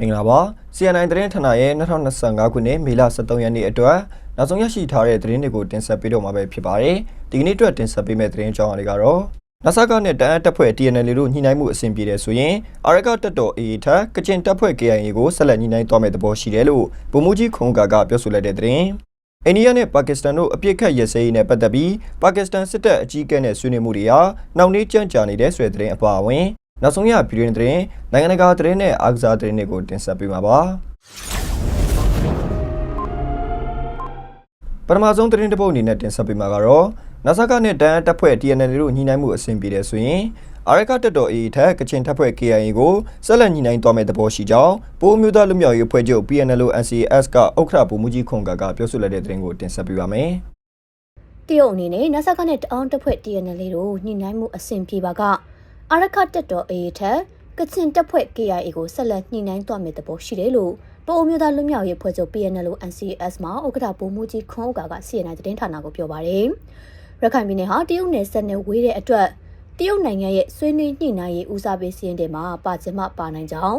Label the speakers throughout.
Speaker 1: မင်္ဂလာပါ CNI သတင်းဌာနရဲ့2025ခုနှစ်မေလ23ရက်နေ့အတွက်နောက်ဆုံးရရှိထားတဲ့သတင်းတွေကိုတင်ဆက်ပေးတော့မှာပဲဖြစ်ပါတယ်ဒီကနေ့အတွက်တင်ဆက်ပေးမယ့်သတင်းကြောင်းတွေကတော့ NASA နဲ့တအန်းတပ်ဖွဲ့ TNL တို့ညှိနှိုင်းမှုအဆင်ပြေတယ်ဆိုရင်အာရကတပ်တော် AA ထက်ကချင်တပ်ဖွဲ့ KIA ကိုဆက်လက်ညှိနှိုင်းသွားမယ့်သဘောရှိတယ်လို့ဗိုလ်မှူးကြီးခုံကာကပြောဆိုလိုက်တဲ့သတင်းအိန္ဒိယနဲ့ပါကစ္စတန်တို့အပြစ်ခတ်ရစဲရေးနဲ့ပတ်သက်ပြီးပါကစ္စတန်စစ်တပ်အကြီးအကဲနဲ့ဆွေးနွေးမှုတွေဟာနှောင့်နှေးကြန့်ကြာနေတဲ့ဆွေသတင်းအပါအဝင် နောက်ဆုံးရပြည်တွင်းသတင်းနိုင်ငံတကာသတင်းနဲ့အားကစားသတင်းတွေကိုတင်ဆက်ပေးမှာပါပထမဆုံးသတင်းတစ်ပုဒ်အနေနဲ့တင်ဆက်ပေးမှာကတော့ NASA ကနဲ့တန်တပ်ဖွဲ့ TNL တို့ညှိနှိုင်းမှုအဆင်ပြေတယ်ဆိုရင်အာရကတပ်တော် AA ထက်ကချင်တပ်ဖွဲ့ KIA ကိုဆက်လက်ညှိနှိုင်းသွားမယ့်သဘောရှိကြောင်းပိုးမျိုးသားလူမျိုးရေးအဖွဲ့ချုပ် PNL NCS ကဥက္ကဋ္ဌဗိုလ်မှူးကြီးခွန်ကာကပြောဆိုလိုက်တဲ့သတင်းကိုတင်ဆက်ပေးပါမယ်။
Speaker 2: တရုတ်အနေနဲ့နဆကနဲ့တအောင်တပ်ဖွဲ့ TNL တို့ညှိနှိုင်းမှုအဆင်ပြေပါက အာရခတပ်တော် AA ထက်ကချင်တပ်ဖွဲ့ KIA ကိုဆက်လက်ညှိနှိုင်းသွားမယ့်သဘောရှိတယ်လို့ပိုအမျိုးသားလွတ်မြောက်ရေးဖွဲ့ချုပ် PNL NCS မှာဥက္ကဋ္ဌဗိုလ်မှူးကြီးခွန်ဥကာက CNN သတင်းဌာနကိုပြောပါတယ်။ရခိုင်ပြည်နယ်ဟာတရုတ်နယ်စပ်နဲ့ဝေးတဲ့အတွက်တရုတ်နိုင်ငံရဲ့ဆွေးနွေးညှိနှိုင်းရေးဦးစားပေးစီးရင်တွေမှာပါချင်မှပါနိုင်ကြောင်း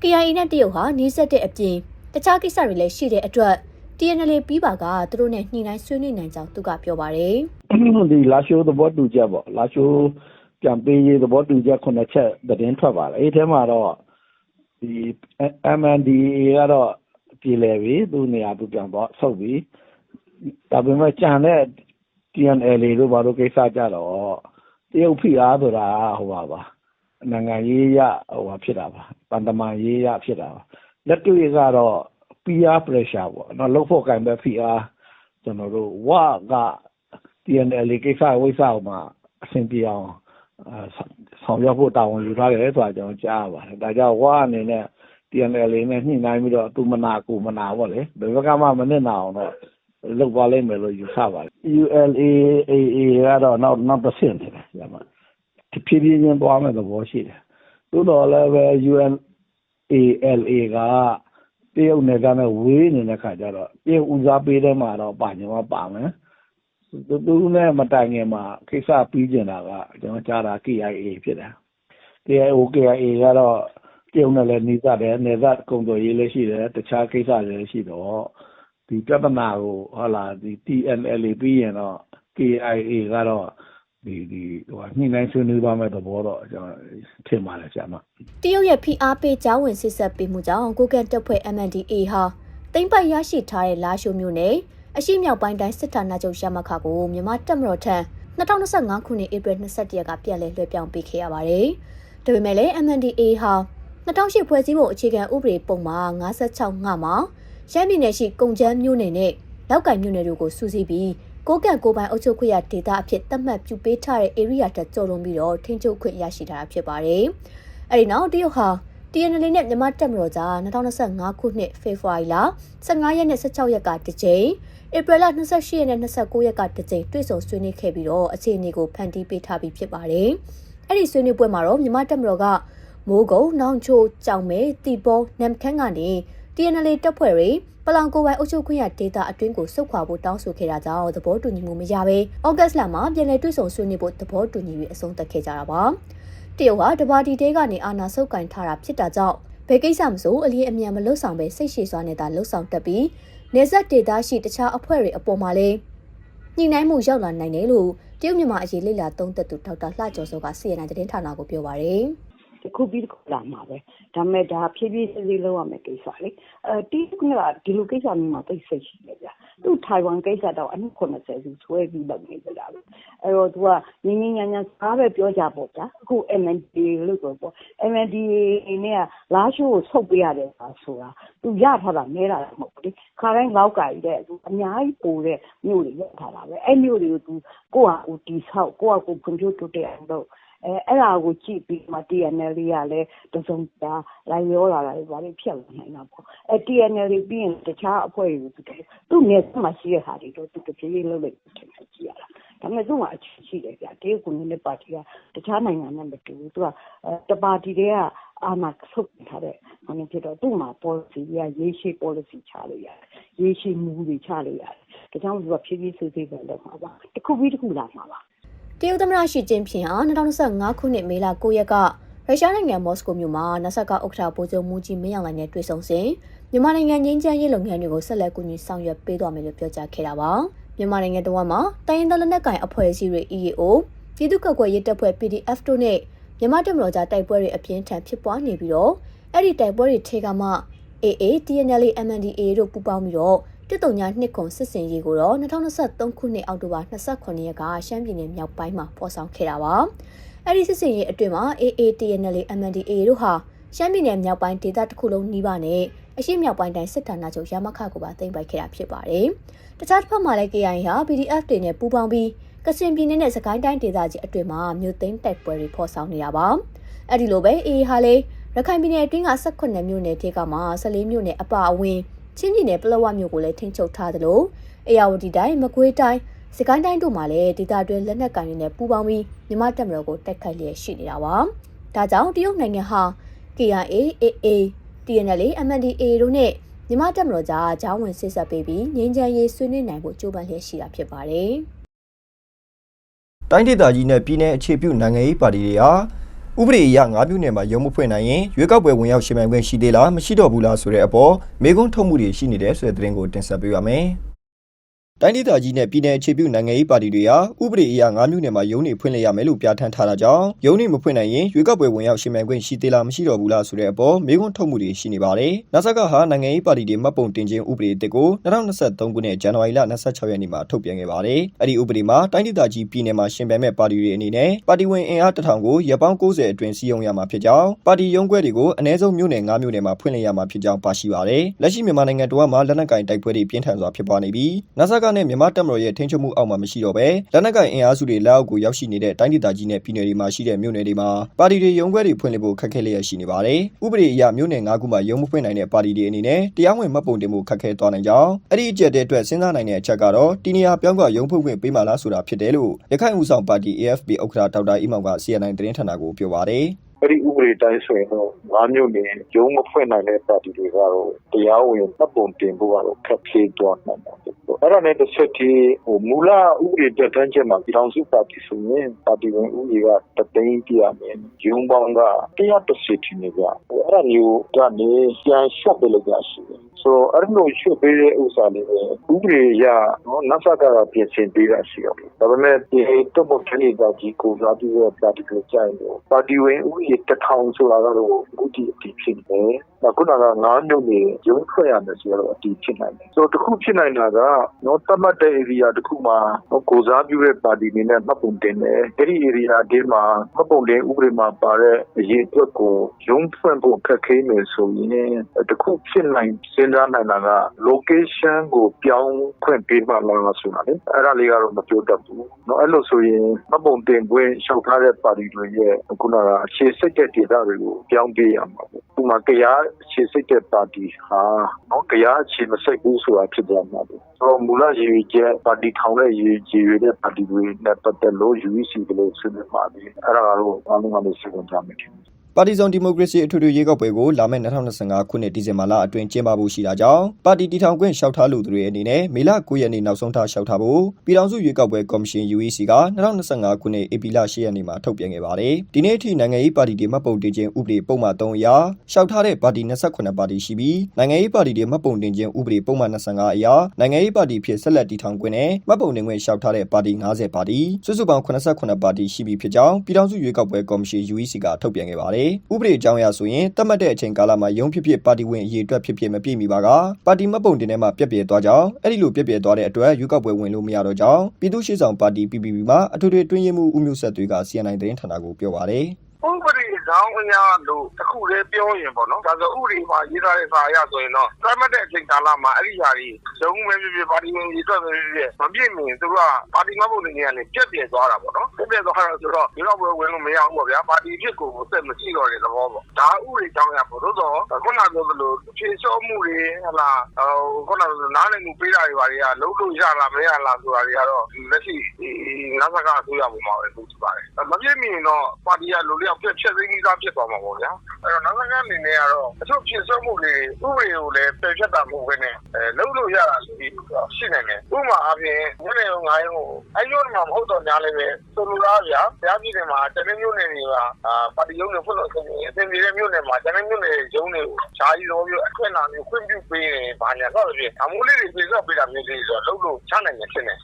Speaker 2: KIA နဲ့တရုတ်ဟာနှီးစက်တဲ့အပြင်တခြားကိစ္စတွေလည်းရှိတဲ့အတွက် TNL ပြီးပါကသူတို့နဲ့ညှိနှိုင်းဆွေးနွေးနိုင်ကြောင်းသူကပြောပါတယ်
Speaker 3: ဒီလာရှိုးသဘောတူချက်ပေါ့လာရှိုး ပြန်ပေးရေးသဘောတူချက်ခုနှစ်ချက်သတင်းထွက်ပါတယ်အဲ့ဒီထဲမှာတော့ဒီ MNDA ကတော့ပြည်လဲပြီသူနေရာသူပြန်တော့ဆုတ်ပြီဒါပေမဲ့ကြံတဲ့ TNL တို့ဘာလို့ကိစ္စကြတော့တရုတ်ဖိအားဆိုတာဟိုပါပါနိုင်ငံရေးရဟိုပါဖြစ်တာပါတန်တမာရေးရဖြစ်တာပါလက်တွေ့ကတော့ PR pressure ပေါ့နော်လောက်ဖို့ကံပဲဖိအားကျွန်တော်တို့ဝက TNL ကိစ္စဝိစ္စအောင်မှာအဆင်ပြေအောင် ဆောင်ရွက်ဖို့တာဝန်ယူထားတယ်ဆိုတာကျွန်တော်ကြားရပါတယ်ဒါကြောင့်ဝအနေနဲ့ TNL နဲ့ညှိနှိုင်းပြီးတော့သူမနာကိုမနာပေါ့လေဘယ်ဘက်ကမှမနစ်နာအောင်တော့လုပ်ပါလိမ့်မယ်လို့ယူဆပါတယ် ULAAA ကတော့နောက်နောက်တစ်ဆင့်နေတယ်ညမှာဖြည်းဖြည်းချင်းသွားမယ်သဘောရှိတယ်သို့တော်လည်းပဲ ULALA ကတရုတ်နယ်ကနဲ့ဝေးနေတဲ့ခါကျတော့တရုတ်ဦးစားပေးတဲ့မှာတော့ပါညမပါမယ် သူသူနဲ့မတိုင်ခင်မှာကိစ္စပြီးကျင်တာကကျွန်တော်ကြားတာ KIA ဖြစ်တယ် KIO KIA ကတော့တရုတ်နဲ့လည်းနှီးစပ်တယ်နေသက်ကုန်သွယ်ရေးလည်းရှိတယ်တခြားကိစ္စတွေလည်းရှိတော့ဒီပြဿနာကိုဟုတ်လားဒီ TNL ပြီးရင်တော့ KIA ကတော့ဒီဒီဟိုညှိနှိုင်းဆွေးနွေးပါမယ့်သဘောတော့ကျွန်တော်ထင်ပါတယ်ဆရာမ
Speaker 2: တရုတ်ရဲ့ဖိအားပေးကြားဝင်ဆစ်ဆက်ပေးမှုကြောင့်ကိုကန်တပ်ဖွဲ့ MNDA ဟာတိမ့်ပိုက်ရရှိထားတဲ့လာရှိုမျိုးနဲ့ အရှိမြောက်ပိုင်းတိုင်းစစ်ဌာနချုပ်ရမခကိုမြန်မာတပ်မတော်ထံ2025ခုနှစ်ဧပြီ21ရက်ကပြန်လည်လွှဲပြောင်းပေးခဲ့ရပါတယ်။ဒါပေမဲ့လည်း MNDA ဟာ2008ဖွဲ့စည်းပုံအခြေခံဥပဒေပုံမှာ56ငါမှာရန်ပြည်နယ်ရှိကုံချမ်းမြို့နယ်နဲ့လောက်ကင်မြို့နယ်တို့ကိုစူးစီးပြီးကိုကန့်ကိုပိုင်အုပ်ချုပ်ခွင့်ရဒေသအဖြစ်သတ်မှတ်ပြုပေးထားတဲ့ area တက်ကျော်လွန်ပြီးတော့ထိန်းချုပ်ခွင့်ရရှိထားတာဖြစ်ပါတယ်။အဲဒီနောက်တရုတ်ဟာ TNL နဲ့မြန်မာတပ်မတော်ကြား2025ခုနှစ်ဖေဖော်ဝါရီလ15ရက်နဲ့16ရက်ကတစ်ကြိမ်ဧပြီလ28ရက်နဲ့29ရက်ကတစ်ကြိမ်တွေ့ဆုံဆွေးနွေးခဲ့ပြီးတော့အခြေအနေကိုဖန်တီးပေးထားပြီးဖြစ်ပါတယ်။အဲ့ဒီဆွေးနွေးပွဲမှာတော့မြန်မာတပ်မတော်ကမိုးကုံနောင်ချိုကြောင်မဲတီပေါ်နမ်ခန်းကနေ TNL တပ်ဖွဲ့တွေပလောင်ကိုပိုင်အုပ်ချုပ်ခွင့်ရဒေတာအတွင်းကိုစုတ်ခွာဖို့တောင်းဆိုခဲ့တာကြောင့်သဘောတူညီမှုမရဘဲဩဂတ်လမှာပြည်내တွေ့ဆုံဆွေးနွေးဖို့သဘောတူညီပြီးအဆုံးသတ်ခဲ့ကြတာပါ တရုတ်ဟာတပါတီတဲကနေအာဏာဆုပ်ကင်ထားတာဖြစ်တာကြောင့်ဘယ်ကိစ္စမဆိုအလင်းအမြန်မလွတ်ဆောင်ပဲစိတ်ရှည်စွာနဲ့သာလှုပ်ဆောင်တတ်ပြီးနေဆက်ဒေတာရှိတခြားအဖွဲ့တွေအပေါ်မှာလည်းညှိနှိုင်းမှုရောက်လာနိုင်တယ်လို့တရုတ်မြန်မာအရေးလေ့လာသုံးသပ်သူဒေါက်တာလှကျော်စောက CNN သတင်းဌာနကိုပြောပါရယ်
Speaker 4: တစ်ခုပြီးတစ်ခုလာမှာပဲဒါပေမဲ့ဒါဖြည်းဖြည်းစစ်စစ်လုပ်ရမယ်ကိစ္စလေအဲဒီကဒီလိုကိစ္စမျိုးမှာသိစိတ်ရှိတယ်ဗျသူထိုင်ဝမ်ကိစ္စတော့အနည်း90စုဆွဲပြီးလုပ်နေကြတာပဲအဲ့တော့သူကငင်းငင်းညံ့ညံ့စားပဲပြောကြပေါ့ဗျာအခု MND လို့ဆိုပေါ့ MND နဲ့ကလားရှိုးကိုဆုတ်ပေးရတယ်ဆိုတာသူရထားတာမဲတာမဟုတ်ဘူးလေခါတိုင်းလောက်ကြိုက်တဲ့သူအများကြီးပိုတဲ့မြို့တွေရထားတာပဲအဲ့မြို့တွေကိုသူကိုယ့်ဟာကိုတီဆောက်ကိုယ့်ဟာကိုဖွံ့ဖြိုးတိုးတက်အောင်လုပ် အဲအဲ့ဒါကိုကြည့်ပြီးမှ TNL ကလည်းတစုံတရာလိုက်ရောလာတာတွေဘာတွေဖြတ်လာနိုင်တာပေါ့အဲ TNL ပြီးရင်တခြားအဖွဲ့တွေကိုသူသူ့နေမှာရှိတဲ့ဟာတွေတော့သူတပြေးပြေးလုပ်လိုက်တယ်ကြည့်ရတာဒါပေမဲ့သူ့မှာအချစ်ရှိတယ်ဗျတရုတ်ကွန်မြူနစ်ပါတီကတခြားနိုင်ငံနဲ့မတူဘူးသူကတပါတီတွေကအာဏာဆုပ်ထားတဲ့ဟိုနေဖြစ်တော့သူ့မှာ policy ကရေးရှိ policy ချလို့ရတယ်ရေးရှိမူတွေချလို့ရတယ်ဒါကြောင့်သူကဖြည်းဖြည်းစစ်စစ်ပဲလုပ်မှာပါတစ်ခုပြီးတစ်ခုလာမှာပါ
Speaker 2: တရုတ်သမ္မတရှီကျင်းဖျင်ဟာ2025ခုနှစ်မေလ9ရက်ကရုရှားနိုင်ငံမော်စကိုမြို့မှာနဆက်ကဥက္ကဋ္ဌဗိုလ်ချုပ်မူကြီးမင်းအောင်လှိုင်နဲ့တွေ့ဆုံစဉ်မြန်မာနိုင်ငံငင်းချမ်းရေးလုပ်ငန်းတွေကိုဆက်လက်ကူညီဆောင်ရွက်ပေးသွားမယ်လို့ပြောကြားခဲ့တာပါမြန်မာနိုင်ငံတော်မှာတိုင်းရင်းသားလက်နက်ကိုင်အဖွဲ့အစည်းတွေ EAO ပြည်သူ့ကောက်ွယ်ရေးတပ်ဖွဲ့ PDF တို့နဲ့မြန်မာတပ်မတော်ကြားတိုက်ပွဲတွေအပြင်းထန်ဖြစ်ပွားနေပြီးတော့အဲ့ဒီတိုက်ပွဲတွေထဲကမှ AA TNL MNDA တို့ပူးပေါင်းပြီးတော့ တစ်တုံညာနှစ်ခွန်စစ်စင်ရေးကိုတော့2023ခုနှစ်အောက်တိုဘာ29ရက်ကရှမ်းပြည်နယ်မြောက်ပိုင်းမှာပေါ်ဆောင်ခဲ့တာပါ။အဲ့ဒီစစ်စင်ရေးအတွင်းမှာ AA TNL MNDA တို့ဟာရှမ်းပြည်နယ်မြောက်ပိုင်းဒေသတစ်ခုလုံးနှီးပါနဲ့အရှေ့မြောက်ပိုင်းတိုင်းစစ်ဌာနချုပ်ရမခကိုပါသိမ်းပိုက်ခဲ့တာဖြစ်ပါတယ်။တခြားတစ်ဖက်မှာလည်း KIA ဟာ PDF တွေနဲ့ပူးပေါင်းပြီးကချင်ပြည်နယ်နဲ့စကိုင်းတိုင်းဒေသကြီးအတွင်းမှာမြို့သိမ်းတိုက်ပွဲတွေဖော်ဆောင်နေတာပါ။အဲ့ဒီလိုပဲ AA ဟာလည်းရခိုင်ပြည်နယ်အတွင်းက18မြို့နယ်ထဲကမှ14မြို့နယ်အပါအဝင် ချင်းပြည်နယ်ပလောဝမြို့ကိုလည်းထိန်းချုပ်ထားသလိုအေရဝတီတိုင်းမကွေးတိုင်းစကိုင်းတိုင်းတို့မှာလည်းဒေသတွင်းလက်နက်ကိုင်တွေနဲ့ပူးပေါင်းပြီးမြန်မာတပ်မတော်ကိုတိုက်ခိုက်လျက်ရှိနေတာပါ။ဒါကြောင့်တရုတ်နိုင်ငံဟာ KIA AA TNL MNDA တို့နဲ့မြန်မာတပ်မတော်ကြားဂျောင်းဝင်ဆစ်ဆက်ပေးပြီးငြိမ်းချမ်းရေးဆွေးနွေးနိုင်ဖို့ကြိုးပမ်းလျက်ရှိတာဖြစ်ပါတယ်။
Speaker 1: တိုင်းဒေသကြီးနဲ့ပြည်내အခြေပြုနိုင်ငံရေးပါတီတွေဟာ ဥပဒေအရ၅မြို့နယ်မှာရုံးမဖွင့်နိုင်ရင်ရွေးကောက်ပွဲဝင်ရောက်ရှင်ပိုင်ခွင့်ရှိသေးလားမရှိတော့ဘူးလားဆိုတဲ့အပေါ်မေကွန်းထုတ်မှုတွေရှိနေတယ်ဆိုတဲ့သတင်းကိုတင်ဆက်ပေးပါမယ်။ တိုင်းဒေသကြီးနဲ့ပြည်내အခြေပြုနိုင်ငံရေးပါတီတွေဟာဥပဒေအရ၅မြို့နယ်မှာရုံးနေဖွင့်လှစ်ရမယ်လို့ပြဋ္ဌာန်းထားတာကြောင့်ရုံးနေမဖွင့်နိုင်ရင်ရွေးကောက်ပွဲဝင်ရောက်ရှင်ပိုင်ခွင့်ရှိသေးလားမရှိတော့ဘူးလားဆိုတဲ့အပေါ်မေကွန်းထုတ်မှုတွေရှိနေပါတယ်။နာဆက်ကဟာနိုင်ငံရေးပါတီတွေမှတ်ပုံတင်ခြင်းဥပဒေအသစ်ကို2023ခုနှစ်ဇန်နဝါရီလ26ရက်နေ့မှာထုတ်ပြန်ခဲ့ပါတယ်။အဲ့ဒီဥပဒေမှာတိုင်းဒေသကြီးပြည်내မှာရှင်ပိုင်မဲ့ပါတီတွေအနေနဲ့ပါတီဝင်အင်အားတစ်ထောင်ကိုရပ်ပေါင်း90အတွင်းစီယုံရမှာဖြစ်ကြောင်းပါတီရုံးခွဲတွေကိုအ ਨੇ ဆုံးမြို့နယ်9မြို့နယ်မှာဖွင့်လှစ်ရမှာဖြစ်ကြောင်းပါရှိပါတယ်။လက်ရှိမြန်မာနိုင်ငံတော်မှာလက်နက်ကင်တိုက်ပွဲတွေပြင်းထန်စွာဖြစ်ပွားနေပြီးနာဆက် ကနဲ့မြန်မာတပ်မတော်ရဲ့ထိန်းချုပ်မှုအောက်မှာမရှိတော့ဘဲလက်နက်ကင်အင်အားစုတွေလက်အောက်ကိုရောက်ရှိနေတဲ့တိုင်းဒေသကြီးနဲ့ပြည်နယ်တွေမှာရှိတဲ့မြို့နယ်တွေမှာပါတီတွေရုံးခွဲတွေဖွင့်လှစ်ဖို့ခက်ခဲလျက်ရှိနေပါတယ်။ဥပဒေအရမြို့နယ်၅ခုမှာရုံးမဖွင့်နိုင်တဲ့ပါတီတွေအနေနဲ့တရားဝင်မှတ်ပုံတင်မှုခက်ခဲသွားနိုင်ကြောင်းအဲ့ဒီအကြက်တဲ့အတွက်စဉ်းစားနိုင်တဲ့အချက်ကတော့တီနီယာပြောင်းကရုံးဖွင့်ခွင့်ပေးမှလားဆိုတာဖြစ်တယ်လို့ရခိုင်ဦးဆောင်ပါတီ AFP ဥက္ကဋ္ဌဒေါက်တာအီမောင်က CNN သတင်းဌာနကိုပြောပါတယ်။
Speaker 5: အဲ့ဒီဥပဒေတိုင်းဆိုရင်တော့၅မျိုးနေရုံးမဖွင့်နိုင်တဲ့ပါတီတွေကတော့တရားဝင်တပ်ပုံတင်ဖို့ကတော့ခက်ခဲသွားနိုင်တယ်။ အဲ့ဒါနဲ့တစ်ဆက်တည်းဟိုမူလဥပဒေတက်တန်းချက်မှာပြည်ထောင်စုပါတီဆိုရင်ပါတီဝင်ဥပဒေကတသိန်းပြရမယ်။ရုံးပေါင်းက130ထင်နေကြ။ဟိုအဲ့ဒါမျိုးကနေပြန်ရှော့ပေးလိုက်ကြရှိတယ်။ ဆိုတော့အဲ့လိုရှုပ်ပေးတဲ့ဥစ္စာလေးပဲဥပဒေအရနော်နတ်ဆက်ကပြင်ဆင်ပေးတာရှိတော့ဒါပေမဲ့ဒီတော့ဘုတ်ကြီးကကြီးကိုစားပြီးတော့ပါတီကိုကြိုင်တော့ပါတီဝင်ဥပဒေတစ်ထောင်ဆိုတာကတော့အခုဒီအတီးဖြစ်နေတယ်အခုနက9မြို့နေရုံးထွက်ရမယ်ဆိုတော့အတီးဖြစ်နိုင်တယ်ဆိုတော့တစ်ခုဖြစ်နိုင်တာကနော်တတ်မှတ်တဲ့ area တစ်ခုမှာကိုစားပြုတဲ့ပါတီနေနဲ့မှတ်ပုံတင်တယ်အဲ့ဒီ area ဒီမှာမှတ်ပုံတင်ဥပဒေမှာပါတဲ့အရေးအတွက်ကိုရုံးဖွင့်ဖို့ခက်ခဲနေဆိုရင်တစ်ခုဖြစ်နိုင်စဉ်းစားနိုင်တာက location ကိုပြောင်းခွင့်ပေးမှလားဆိုတာလေအဲ့ဒါလေးကတော့မပြောတတ်ဘူးเนาะအဲ့လိုဆိုရင်မှတ်ပုံတင်ခွင့်ရှောက်ထားတဲ့ပါတီတွေရဲ့ခုနကအခြေစိတ်တဲ့ဒေသတွေကိုပြောင်းပေးရမှာပေါ့ဒီမှာကြားအခြေစိတ်တဲ့ပါတီဟာเนาะကြားအခြေမစိတ်ဘူးဆိုတာဖြစ်သွားမှာပေါ့ဆိုတော့မူလရည်ရွယ်ချက်ပါတီထောင်တဲ့ရည်ရည်ရွယ်တဲ့ပါတီတွေနဲ့ပတ်သက်လို့ UEC ကလေးဆွေးနွေးပါပြီအဲ့ဒါကတော့အားလုံးကလည်းစိတ်ဝင်စားမယ်ထင်တယ်
Speaker 1: ပါတီစုံဒီမိုကရေစီအထွေထွေရွေးကောက်ပွဲကိုလာမယ့်2025ခုနှစ်ဒီဇင်ဘာလအတွင်းကျင်းပဖို့ရှိတာကြောင့်ပါတီတည်ထောင်ခွင့်လျှောက်ထားလူတွေအနေနဲ့မေလ9ရက်နေ့နောက်ဆုံးထားလျှောက်ထားဖို့ပြည်ထောင်စုရွေးကောက်ပွဲကော်မရှင် UEC က2025ခုနှစ်ဧပြီလ10ရက်နေ့မှာထုတ်ပြန်ခဲ့ပါတယ်။ဒီနေ့အထိနိုင်ငံရေးပါတီတွေမှတ်ပုံတင်ခြင်းဥပဒေပုံမှန်3အရလျှောက်ထားတဲ့ပါတီ28ပါတီရှိပြီးနိုင်ငံရေးပါတီတွေမှတ်ပုံတင်ခြင်းဥပဒေပုံမှန်25အရနိုင်ငံရေးပါတီဖြစ်ဆက်လက်တည်ထောင်ခွင့်နဲ့မှတ်ပုံတင်ခွင့်လျှောက်ထားတဲ့ပါတီ90ပါတီစုစုပေါင်း89ပါတီရှိပြီဖြစ်ကြောင်းပြည်ထောင်စုရွေးကောက်ပွဲကော်မရှင် UEC ကထုတ်ပြန်ခဲ့ပါတယ်။ဥပဒေအကြောင်းအရဆိုရင်တတ်မှတ်တဲ့အချိန်ကာလမှာရုံးဖြစ်ဖြစ်ပါတီဝင်အရေးအတွက်ဖြစ်ဖြစ်မပြည့်မီပါကပါတီမှတ်ပုံတင်ထဲမှာပြက်ပြဲသွားကြောင်းအဲ့ဒီလိုပြက်ပြဲသွားတဲ့အတွက်ရွေးကောက်ပွဲဝင်လို့မရတော့ကြောင်းပြည်သူ့ရှေ့ဆောင်ပါတီ PPP မှာအထွေထွေတွင်းရေးမှုဦးမျိုးဆက်သွေးက CNN သတင်းဌာနကိုပြောပါတယ်
Speaker 6: ဥပဒေကြောင်းအရာလို့တခုလေးပြောရင်ပေါ့နော်ဒါဆိုဥပဒေမှာရေးထားတဲ့စာအရဆိုရင်တော့သတ်မှတ်တဲ့အချိန်ကာလမှာအဲ့ဒီຢာကြီးရုံးမဲပြပြပါတီဝင်ရေးအတွက်ပဲပြပြမပြည့်မင်သူကပါတီမဟုတ်နေနေကနေပြက်ပြက်သွားတာပေါ့နော်ပြက်ပြက်သွားတော့ဆိုတော့ဒီတော့ဘယ်ဝင်လို့မရဘူးပေါ့ဗျာပါတီဖြစ်ကိုစက်မရှိတော့တဲ့သဘောပေါ့ဒါဥပဒေကြောင်းအရပေါ့လို့ဆိုတော့ခုနကပြောသလိုဖြေလျှော့မှုတွေဟလာဟိုခုနကနားလည်မှုပေးတာတွေပါတွေကလုံးလို့ရလားမရလားဆိုတာတွေကတော့လက်ရှိနာဆကအစိုးရပုံမှာပဲလုပ်ချပါတယ်မပြည့်မင်တော့ပါတီကလိုလတယောက်ပြက်ချက်သိမ်းကြီးသားဖြစ်သွားမှာပေါ့ဗျာအဲ့တော့နောက်ကနေအနေနဲ့ကတော့အချို့ဖြစ်စွမှုတွေဥပဒေကိုလည်းပယ်ဖြတ်တာမဟုတ်ဘဲနဲ့အဲလုံးလို့ရတာရှိရှိနေတယ်ဥပမာအပြင်ညနေငါးရုံကိုအဲ့လိုမှမဟုတ်တော့ညာလည်းပဲဆိုလိုတာဗျာတရားပြည်နယ်မှာတနင်္ဂနွေနေ့တွေကအာပါတီရုံးတွေဖွင့်လို့ဆိုရင်အသင်ပြည်တဲ့မြို့နယ်မှာတနင်္ဂနွေနေ့ရုံးတွေကိုဈာကြီးတော့ပြီးအခွင့်အရေးခွင့်ပြုပေးရင်ဘာညာတော့ဖြစ်အမိုးလေးတွေပြေစော့ပေးတာမျိုးလေးဆိုတော့လုံးလို့ချနိုင်နေဖြစ်နေ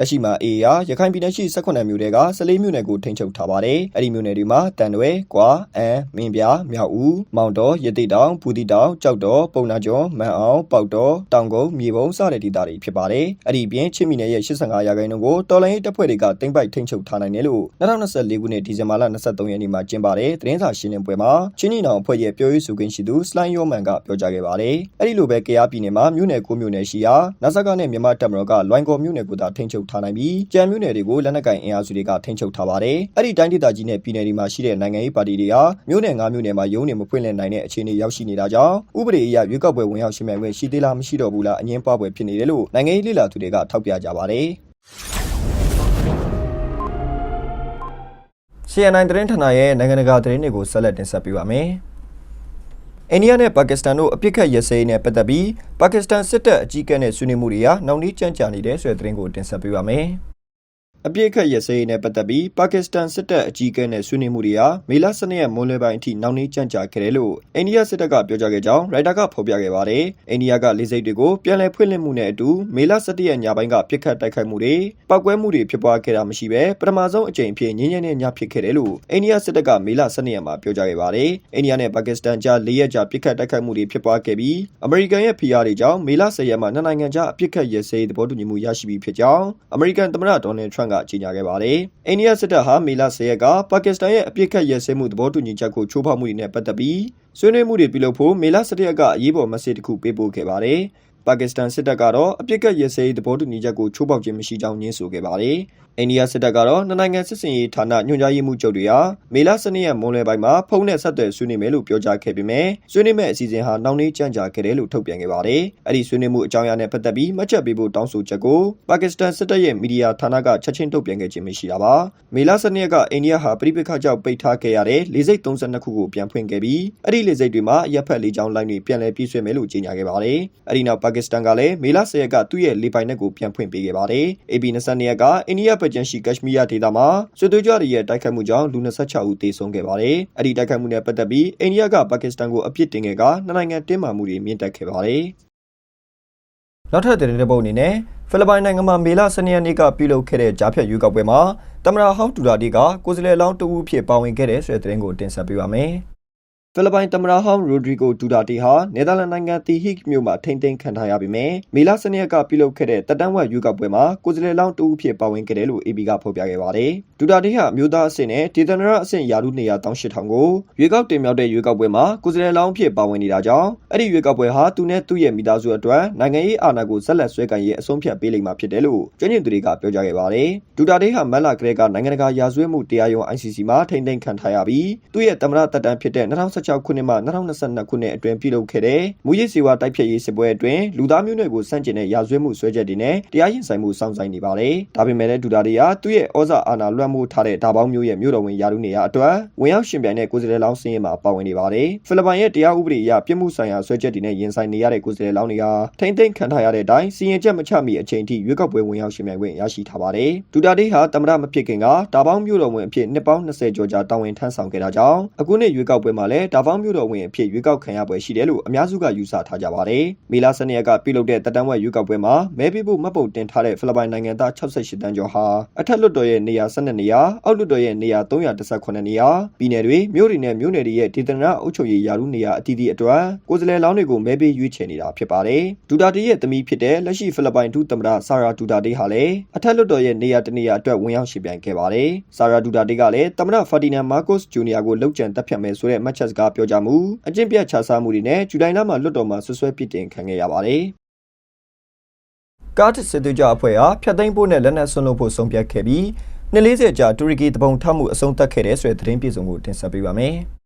Speaker 1: လက်ရှိမှာ AA ဟာရခိုင်ပြည်နယ်ရှိ18မြို့နယ်က14မြို့နယ်ကိုထိန်းချုပ်ထားပါတယ်။အဲ့ဒီမြို့နယ်တွေမှာတန်တွဲ၊ကွာ၊အမ်း၊မင်းပြား၊မြောက်ဦး၊မောင်တော်၊ရတိတောင်၊ပူတီတောင်၊ကြောက်တော်၊ပုံနာကျော်၊မန်အောင်၊ပေါက်တော်၊တောင်ကုန်း၊မြေပုံစတဲ့ဒေသတွေဖြစ်ပါတယ်။အဲ့ဒီအပြင်ချင်းမီနယ်ရဲ့85ရာခိုင်နှုန်းကိုတော်လိုင်းရေးတပ်ဖွဲ့တွေကတင်ပိုက်ထိန်းချုပ်ထားနိုင်တယ်လို့2024ခုနှစ်ဒီဇင်ဘာလ23ရက်နေ့မှာကျင်းပတဲ့သတင်းစာရှင်းလင်းပွဲမှာချင်းနီနောင်အဖွဲ့ရဲ့ပြောရေးဆိုခွင့်ရှိသူစလိုင်းယောမန်ကပြောကြားခဲ့ပါတယ်။အဲ့ဒီလိုပဲကရားပြည်နယ်မှာမြို့နယ်9မြို့နယ်ရှိရာနဇက်ကနဲ့မြန်မာတပ်မတော်ကလွိုင်းကော်မြို့နယ်ကိုသာထိန်းချုပ်ထားနိုင်ပြီးကြံမြို့နယ်တွေကိုလက်နက်ကင်အင်အားစုတွေကထိန်းချုပ်ထားပါတယ်။အဲ့ဒီတိုင်းဒေသကြီးနဲ့ပြည်နယ်တွေမှာရှိတဲ့နိုင်ငံရေးပါတီတွေဟာမြို့နယ်9မြို့နယ်မှာရုံးနေမဖွင့်လှစ်နိုင်တဲ့အခြေအနေရောက်ရှိနေတာကြောင့်ဥပဒေအရရွေးကောက်ပွဲဝင်ရောက်ရှင်မြန်ခွင့်ရှိသေးလားမရှိတော့ဘူးလားအငင်းပွားပွဲဖြစ်နေတယ်လို့နိုင်ငံရေးလှိလာသူတွေကထောက်ပြကြပါတယ်။ CNN သတင်းဌာနရဲ့နိုင်ငံတကာသတင်းတွေကိုဆက်လက်တင်ဆက်ပေးပါမယ်။ အိန္ဒိယနဲ့ပါကစ္စတန်တို့အပြစ်ခတ်ရစဲရေးနဲ့ပတ်သက်ပြီးပါကစ္စတန်စစ်တပ်အကြီးအကဲနဲ့ဆွေးနွေးမှုတွေဟာနောက်နေ့ကြန့်ကြာနေတဲ့ဆိုတဲ့သတင်းကိုတင်ဆက်ပေးပါမယ်။ အပြစ်ခတ်ရစဲရေးနဲ့ပတ်သက်ပြီးပါကစ္စတန်စစ်တပ်အကြီးအကဲနဲ့ဆွေးနွေးမှုတွေဟာမေလ12ရက်မွန်းလွဲပိုင်းအထိနောက်နေ့ကြန့်ကြာခဲ့တယ်လို့အိန္ဒိယစစ်တပ်ကပြောကြားခဲ့ကြောင်းရိုက်တာကဖော်ပြခဲ့ပါတယ်။အိန္ဒိယကလေဆိပ်တွေကိုပြန်လည်ဖွင့်လှစ်မှုနဲ့အတူမေလ17ရက်ညပိုင်းကပြစ်ခတ်တိုက်ခိုက်မှုတွေပောက်ကွဲမှုတွေဖြစ်ပွားခဲ့တာမရှိဘဲပထမဆုံးအကြိမ်ဖြစ်ငင်းငင်းနဲ့ညဖြစ်ခဲ့တယ်လို့အိန္ဒိယစစ်တပ်ကမေလ12ရက်မှာပြောကြားခဲ့ပါတယ်။အိန္ဒိယနဲ့ပါကစ္စတန်ကြား၄ရက်ကြာပြစ်ခတ်တိုက်ခိုက်မှုတွေဖြစ်ပွားခဲ့ပြီးအမေရိကန်ရဲ့ဖိအားတွေကြောင့်မေလ10ရက်မှာနှစ်နိုင်ငံကြားအပြစ်ခတ်ရစဲသဘောတူညီမှုရရှိပြီးဖြစ်ကြောင်းအမေရိကန်သမ္မတဒေါ်နယ်ထရန့်ကကြေညာခဲ့ပါတယ်။အိန္ဒိယစစ်တပ်ဟာမေလ10ရက်ကပါကစ္စတန်ရဲ့အပြစ်ခတ်ရစဲမှုသဘောတူညီချက်ကိုချိုးဖောက်မှုတွေနဲ့ပတ်သက်ပြီးဆွေးနွေးမှုတွေပြုလုပ်ဖို့မေလ17ရက်ကအရေးပေါ်မက်ဆေ့တစ်ခုပေးပို့ခဲ့ပါတယ်။ပါကစ္စတန်စစ်တပ်ကတော့အပြစ်ကတ်ရစဲသဘောတူညီချက်ကိုချိုးဖောက်ခြင်းမရှိကြောင်းညင်းဆိုခဲ့ပါတယ်။အိန္ဒိယစစ်တပ်ကတော့နှစ်နိုင်ငံစစ်စင်ရေးဌာနညွှန်ကြားရေးမှူးချုပ်တွေဟာမေလ12ရက်မွန်းလွဲပိုင်းမှာဖုန်းနဲ့ဆက်သွယ်ဆွေးနွေးမယ်လို့ပြောကြားခဲ့ပေမဲ့ဆွေးနွေးမဲ့အစီအစဉ်ဟာနောက်နေ့ကြန့်ကြာခဲ့တယ်လို့ထုတ်ပြန်ခဲ့ပါတယ်။အဲ့ဒီဆွေးနွေးမှုအကြောင်းအရာနဲ့ပတ်သက်ပြီးမှတ်ချက်ပေးဖို့တောင်းဆိုချက်ကိုပါကစ္စတန်စစ်တပ်ရဲ့မီဒီယာဌာနကချက်ချင်းထုတ်ပြန်ခဲ့ခြင်းမရှိတာပါ။မေလ12ရက်ကအိန္ဒိယဟာပြိပခါကြောင့်ပိတ်ထားခဲ့ရတဲ့လေဆိပ်32ခုကိုပြန်ဖွင့်ခဲ့ပြီးအဲ့ဒီလေဆိပ်တွေမှာရပ်ဖက်လေကြောင်းလိုင်းတွေပြန်လည်ပြည့်စွက်မယ်လို့ကြေညာခဲ့ပါတယ်။အဲ့ဒီနောက်ပါကစ္စတန်ကလည်းမေလ10ရက်ကသူ့ရဲ့လေပိုင်နက်ကိုပြန်ဖွင့်ပေးခဲ့ပါတယ်။ AB 22ရက်ကအိန္ဒိယပကြံရှိကက်ရှမီးယားဒေသမှာစစ်သွေးကြွတွေရဲ့တိုက်ခိုက်မှုကြောင့်လူ26ဦးသေဆုံးခဲ့ပါတယ်။အဲ့ဒီတိုက်ခိုက်မှုနဲ့ပတ်သက်ပြီးအိန္ဒိယကပါကစ္စတန်ကိုအပြစ်တင်ခဲ့ကနှစ်နိုင်ငံတင်းမာမှုတွေမြင့်တက်ခဲ့ပါတယ်။နောက်ထပ်သတင်းတစ်ပုဒ်အနေနဲ့ဖိလစ်ပိုင်နိုင်ငံမှာမေလ12ရက်နေ့ကပြုလုပ်ခဲ့တဲ့ကြားဖြတ်ရွေးကောက်ပွဲမှာတမရာဟောင်းဒူရာဒီကကိုယ်စားလှယ်လောင်းတဦးဖြစ်ပါဝင်ခဲ့တဲ့ဆိုတဲ့သတင်းကိုတင်ဆက်ပေးပါမယ်။ ဖိလစ်ပိုင်သမ္မတဟောင်းရိုဒရီဂိုဒူတာတီဟာနယ်သာလန်နိုင်ငံတီဟစ်မြို့မှာထိန်းသိမ်းခံထားရပြီးမြဲမေလ12ရက်ကပြုလုပ်ခဲ့တဲ့တက်တန်းဝက်ရွေးကောက်ပွဲမှာကိုယ်စားလှယ်လောင်းတဦးဖြစ်ပါဝင်ခဲ့တယ်လို့ AB ကဖော်ပြခဲ့ပါတယ်။ဒူတာတီဟာမြို့သားအဆင့်နဲ့ဒေသနာရအဆင့်ယာရုနေရာ18000ကိုရွေးကောက်တင်မြှောက်တဲ့ရွေးကောက်ပွဲမှာကိုယ်စားလှယ်လောင်းဖြစ်ပါဝင်နေတာကြောင့်အဲ့ဒီရွေးကောက်ပွဲဟာသူနဲ့သူ့ရဲ့မိသားစုအတွက်နိုင်ငံရေးအာဏာကိုဆက်လက်ဆွဲကိုင်ရေးအဆုံးဖြတ်ပေးလိမ့်မှာဖြစ်တယ်လို့ကျွမ်းကျင်သူတွေကပြောကြားခဲ့ပါတယ်။ဒူတာတီဟာမက်လာကလေးကနိုင်ငံတကာရာဇဝတ်မှုတရားရုံး ICC မှာထိန်းသိမ်းခံထားရပြီးသူ့ရဲ့သမ္မတတက်တန်းဖြစ်တဲ့2016ခုနှစ်မှ2022ခုနှစ်အတွင်းပြုလုပ်ခဲ့တဲ့မူရစ်စေဝါတိုက်ဖျက်ရေးစစ်ပွဲအတွင်းလူသားမျိုးနွယ်ကိုစန့်ကျင်တဲ့ရာဇဝတ်မှုဆွဲချက်တွေနဲ့တရားရင်ဆိုင်မှုစောင့်ဆိုင်နေပါတယ်။ဒါပေမဲ့လည်းဒူတာတီဟာသူ့ရဲ့ဩဇာအာဏာလွှမ်းမိုးထားတဲ့ဒါပေါင်းမျိုးရဲ့မြို့တော်ဝင်ယာရုနေရာအတွက်ဝင်ရောက်ရှင်ပြိုင်တဲ့ကိုယ်စားလှယ်လောင်းစင်းရင်မှာပါဝင်နေပါတယ်။ဖိလစ်ပိုင်ရဲ့တရားဥပဒေအရပြစ်မှုဆိုင်ရာဆွဲချက်တွေနဲ့ရင်ဆိုင်နေရတဲ့ကိုယ်စားလှယ်လောင်းတွေကထိမ့်သိမ်းခံထားရတဲ့အတိုင်းစီရင်ချက်မချမီအချိန်ထိရွေးကောက်ပွဲဝင်ရောက်ရှင်ပြိုင်ခွင့်ရရှိထားပါတယ်။ဒူတာတီဟာသမ္မတမဖြစ်ခင်ကဒါပေါင်းမြို့တော်ဝင်အဖြစ်နှစ်ပေါင်း20ကျော်ကြာတာဝန်ထမ်းဆောင်ခဲ့တာကြောင့်အခုနှစ်ရွေးကောက်ပွဲမှာလည်းဒါပေါင်းမြို့တော်ဝင်အဖြစ်ရွေးကောက်ခံရပွဲရှိတယ်လို့အများစုကယူဆထားကြပါတယ်။မေလ12ရက်ကပြုလုပ်တဲ့တက်တန်းဝက်ရွေးကောက်ပွဲမှာမဲပေးဖို့မှတ်ပုံတင်ထားတဲ့ဖိလစ်ပိုင်နိုင်ငံသား68တန်းကျော်ဟာအထက်လွှတ်တော်ရဲ့နေရာ12နေရာအောက်လွှတ်တော်ရဲ့နေရာ318နေရာပြည်နယ်တွေမြို့တွေနဲ့မြို့နယ်တွေရဲ့ဒေသနာအုပ်ချုပ်ရေးယာရုနေရာအသီးသီးအတွက်ကိုယ်စားလှယ်လောင်းတွေကိုမဲပေးရွေးချယ်နေတာဖြစ်ပါတယ်။ဒူတာတီရဲ့သမီးဖြစ်တဲ့လက်ရှိဖိလစ်ပိုင်ဒုသမ္မတဆာရာဒူတာတီဟာလည်းအထက်လွှတ်တော်ရဲ့နေရာတနေရာအတွက်ဝင်ရောက်ရှင်ပြိုင်ခဲ့ပါတယ်။ဆာရာဒူတာတီကလည်းသမ္မတဖာဒီနန်မာကိုစ်ဂျူနီယာကိုလှုပ်ကြံတက်ဖြတ်မယ်ဆိုတဲ့မှတ်ချက်စကားပြောကြားမှုအကျင့်ပြတ်ခြားစားမှုတွေနဲ့ဇူလိုင်လမှာလွှတ်တော်မှာဆွဆွဲပြစ်တင်ခံခဲ့ရပါတယ်။ကားတစ်စစ်သွေးကြအဖွဲ့ဟာဖျက်သိမ်းဖို့နဲ့လက်နက်ဆွန့်လွတ်ဖို့ဆုံးဖြတ်ခဲ့ပြီးနှစ်40ကြာတူရကီတပုံထမှုအဆုံးသတ်ခဲ့တဲ့ဆိုတဲ့သတင်းပြေဆုံးကိုတင်ဆက်ပေးပါမယ်။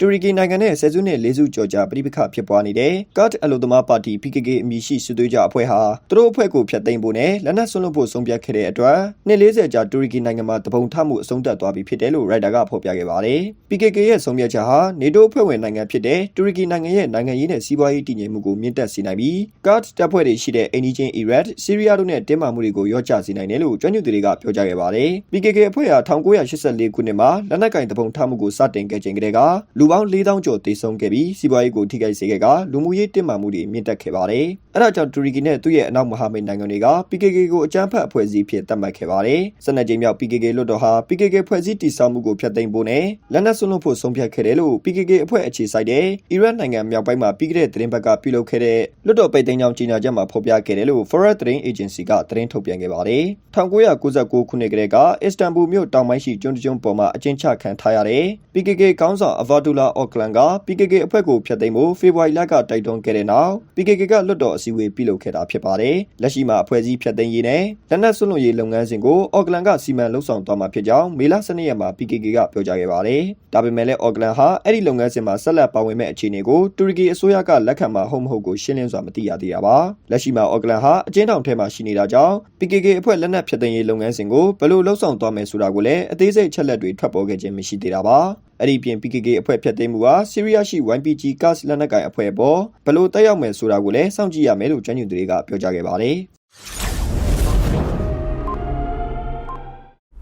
Speaker 1: တူရကီနိုင်ငံနဲ့ဆယ်စုနှစ်၄စုကျော်ကြာပြိပခဖြစ်ပွားနေတဲ့ကာ့တ်အလိုသမားပါတီ PKK အမည်ရှိစစ်သွေးကြအဖွဲ့ဟာသူတို့အဖွဲ့ကိုဖျက်သိမ်းဖို့နဲ့လက်နက်ဆွန့်လွတ်ဖို့ဆုံးဖြတ်ခဲ့တဲ့အတွက်နှစ်40ကြာတူရကီနိုင်ငံမှာတပုံထမှုအဆုံးသတ်သွားပြီဖြစ်တယ်လို့ရိုက်တာကဖော်ပြခဲ့ပါတယ်။ PKK ရဲ့ဆုံးဖြတ်ချက်ဟာနေတိုးအဖွဲ့ဝင်နိုင်ငံဖြစ်တဲ့တူရကီနိုင်ငံရဲ့နိုင်ငံရေးနဲ့စီးပွားရေးတည်ငြိမ်မှုကိုမြင့်တက်စေနိုင်ပြီးကာ့တ်တပ်ဖွဲ့တွေရှိတဲ့အိန္ဒိချင်းအီရတ်၊ဆီးရီးယားတို့နဲ့တင်းမာမှုတွေကိုရော့ချစေနိုင်တယ်လို့ကျွမ်းကျင်သူတွေကပြောကြားခဲ့ပါတယ်။ PKK အဖွဲ့ဟာ1984ခုနှစ်မှာလက်နက်ကင်တပုံထမှုကိုစတင်ခဲ့ချိန်ကတည်းကလူပေါင်း4000ကျော်တေဆုံးခဲ့ပြီးစီးပွားရေးကိုထိခိုက်စေခဲ့ကလူမှုရေးတင်းမာမှုတွေမြင့်တက်ခဲ့ပါတယ်။အဲဒါကြောင့်တူရကီနဲ့သူ့ရဲ့အနောက်မဟာမိတ်နိုင်ငံတွေက PKK ကိုအကြမ်းဖက်အဖွဲ့အစည်းဖြစ်သတ်မှတ်ခဲ့ပါတယ်။စနက်ကြိမ်မြောက် PKK လွှတ်တော်ဟာ PKK ဖွဲ့စည်းတည်ဆောက်မှုကိုဖျက်သိမ်းဖို့နဲ့လက်နက်ဆွန့်လွတ်ဖို့ဆုံးဖြတ်ခဲ့တယ်လို့ PKK အဖွဲ့အခြေစိုက်တဲ့အီရတ်နိုင်ငံမြောက်ပိုင်းမှာပြီးခဲ့တဲ့သတင်းပတ်ကပြုလုပ်ခဲ့တဲ့လွှတ်တော်ပိတ်သိမ်းကြောင်းကြေညာချက်မှာဖော်ပြခဲ့တယ်လို့ Forward သတင်း Agency ကသတင်းထုတ်ပြန်ခဲ့ပါတယ်။1999ခုနှစ်ကတည်းကအစ္စတန်ဘူမြို့တောင်ပိုင်းရှိကျွန်းတကျွန်းပေါ်မှာအကျဉ်းချခံထားရတဲ့ PKK ခေါင်းဆောင် Avatullah Öcalan က PKK အဖွဲ့ကိုဖျက်သိမ်းဖို့ဖေဖော်ဝါရီလကတိုက်တွန်းခဲ့တဲ့နောက် PKK ကလွှတ်တော်အစည်းအဝေးပြုလုပ်ခဲ့တာဖြစ်ပါတယ်။လက်ရှိမှာအဖွဲ့အစည်းဖျက်သိမ်းရေးနဲ့လက်နက်ဆွန့်လွတ်ရေးလုပ်ငန်းစဉ်ကို Öcalan ကစီမံလှုပ်ဆောင်သွားမှာဖြစ်ကြောင်းမေလ12ရက်မှာ PKK ကပြောကြားခဲ့ပါတယ်။ဒါပေမဲ့လည်း Öcalan ဟာအဲ့ဒီလုပ်ငန်းစဉ်မှာဆက်လက်ပါဝင်မဲ့အခြေအနေကိုတူရကီအစိုးရကလက်ခံမှာဟုတ်မဟုတ်ကိုရှင်းလင်းစွာမသိရသေးတာပါ။လက်ရှိမှာ Öcalan ဟာအကျဉ်းထောင်ထဲမှာရှိနေတာကြောင့် PKK အဖွဲ့လက်နက်ဖျက်သိမ်းရေးလုပ်ငန်းစဉ်ကိုဘယ်လိုလှုပ်ဆောင်သွားမယ်ဆိုတာကိုလည်းအသေးစိတ်ချက်လက်တွေထွက်ပေါ်ခဲ့ခြင်းမရှိသေးတာပါ။ အဲ့ဒီပြင် PKK အဖွဲ့ဖျက်သိမ်းမှုဟာဆီးရီးယားရှိ YPG Kas လက်နက်ကိုင်အဖွဲ့ပေါ်ဘယ်လိုတက်ရောက်မယ်ဆိုတာကိုလည်းစောင့်ကြည့်ရမယ်လို့ကျွမ်းကျင်သူတွေကပြောကြားခဲ့ပါတယ်။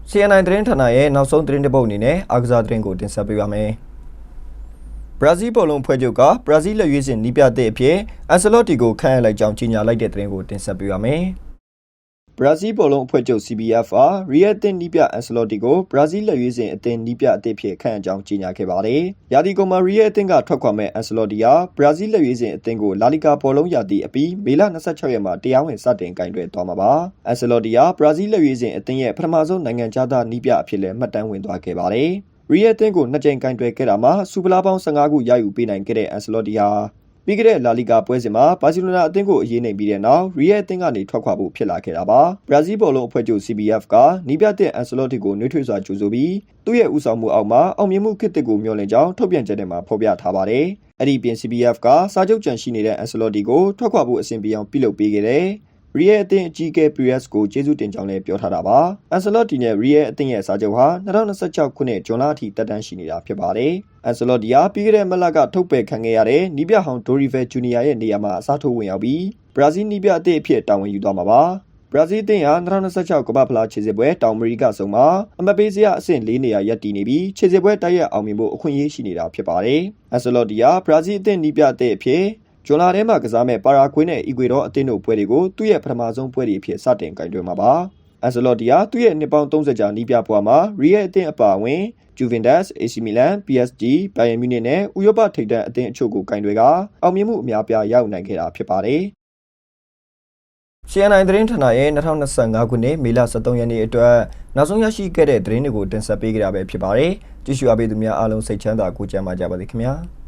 Speaker 1: CNN သတင်းဌာနရဲ့နောက်ဆုံးသတင်းတစ်ပုဒ်အနေနဲ့အာကစားသတင်းကိုတင်ဆက်ပေးပါမယ်။ဘရာဇီးဘောလုံးဖွဲ့ချုပ်ကဘရာဇီးလက်ရွေးစင်နီးပြတဲ့အဖြစ်အန်ဆယ်လော့တီကိုခန့်အပ်လိုက်ကြောင်းကြေညာလိုက်တဲ့သတင်းကိုတင်ဆက်ပေးပါမယ်။ ဘရာဇီးဘောလုံးအဖွဲ့ချုပ် CBF ဟာရီယက်တင်နီးပြအန်ဆယ်လော့တီကိုဘရာဇီးလက်ရွေးစင်အသင်းနီးပြအသစ်ဖြစ်ခန့်အပ်ကြောင်းကြေညာခဲ့ပါတယ်။ယာဒီကိုမာရီယက်အသင်းကထွက်ခွာမဲ့အန်ဆယ်လော့တီဟာဘရာဇီးလက်ရွေးစင်အသင်းကိုလာလီဂါဘောလုံးယာတီအပြီးမေလ26ရက်မှာတရားဝင်စတင်ကင်တွယ်သွားမှာပါ။အန်ဆယ်လော့တီဟာဘရာဇီးလက်ရွေးစင်အသင်းရဲ့ပထမဆုံးနိုင်ငံခြားသားနီးပြအဖြစ်လည်းမှတ်တမ်းဝင်သွားခဲ့ပါတယ်။ရီယက်အသင်းကိုနှစ်ကြိမ်ကင်တွယ်ခဲ့တာမှာစူပလာပေါင်း15ခုရယူပေးနိုင်ခဲ့တဲ့အန်ဆယ်လော့တီဟာ ပြီးခဲ့တဲ့လာလီဂါပွဲစဉ်မှာဘာစီလိုနာအသင်းကိုအရေးနိုင်ပြီးတဲ့နောက်ရီယက်အသင်းကနေထွက်ခွာဖို့ဖြစ်လာခဲ့တာပါဘရာဇီးဘောလုံးအဖွဲ့ချုပ် CBF ကနီးပြတဲ့အန်ဆယ်လော့တီကိုနှွေးထွေးစွာကြိုဆိုပြီးသူ့ရဲ့ဦးဆောင်မှုအောက်မှာအောင်မြင်မှုခေတ်သစ်ကိုမျှော်လင့်ကြောင်းထုတ်ပြန်ချက်ထဲမှာဖော်ပြထားပါတယ်အဲ့ဒီပြင် CBF ကစာချုပ်ကြံရှိနေတဲ့အန်ဆယ်လော့တီကိုထွက်ခွာဖို့အဆင်ပြေအောင်ပြုလုပ်ပေးခဲ့တယ် ရီယယ်အသင်းအကြီးအကဲ Prius ကိုကျေးဇူးတင်ကြောင်းလည်းပြောထားတာပါ။အန်ဆယ်လော့တီနဲ့ရီယယ်အသင်းရဲ့စာချုပ်ဟာ2026ခုနှစ်ဇွန်လအထိတက်တန်းရှိနေတာဖြစ်ပါတယ်။အန်ဆယ်လော့တီဟာပြီးခဲ့တဲ့မလကထုတ်ပယ်ခံခဲ့ရတဲ့နီးပြဟောင်းဒိုရီဗယ်ဂျူနီယာရဲ့နေရာမှာအစားထိုးဝင်ရောက်ပြီးဘရာဇီးနီးပြအသင်းအဖြစ်တာဝန်ယူသွားမှာပါ။ဘရာဇီးအသင်းဟာ2026ကမ္ဘာဖလားခြေစစ်ပွဲတောင်အမေရိကဆုံးမှာအမပေးစရာအဆင့်၄နေရာရပ်တည်နေပြီးခြေစစ်ပွဲတိုက်ရိုက်အောင်မြင်ဖို့အခွင့်အရေးရှိနေတာဖြစ်ပါတယ်။အန်ဆယ်လော့တီဟာဘရာဇီးအသင်းနီးပြအသင်းအဖြစ် ဂျွန်လာထဲမှာကစားမဲ့ပါရာဂွေးနဲ့အီကွေဒေါအသင်းတို့ပွဲတွေကိုသူ့ရဲ့ပထမဆုံးပွဲတွေအဖြစ်စတင်ကင်တွယ်မှာပါ။အန်ဆယ်လော့တီဟာသူ့ရဲ့နှစ်ပေါင်း30ကြာနီးပြပွဲမှာရီယယ်အသင်းအပါအဝင်ဂျူဗင်ဒက်စ် AC မီလန် PSG ဘိုင်ယန်မြူနစ်နဲ့ဥရောပထိပ်တန်းအသင်းအချို့ကိုကင်တွယ်ကအောင်မြင်မှုအများပြားရောက်နိုင်ခဲ့တာဖြစ်ပါတယ်။ CNN သတင်းဌာနရဲ့2025ခုနှစ်မေလ23ရက်နေ့အတွက်နောက်ဆုံးရရှိခဲ့တဲ့သတင်းတွေကိုတင်ဆက်ပေးကြတာပဲဖြစ်ပါတယ်။ကြည့်ရှုအားပေးသူများအားလုံးစိတ်ချမ်းသာကိုကြမ်းပါကြပါစေခင်ဗျာ။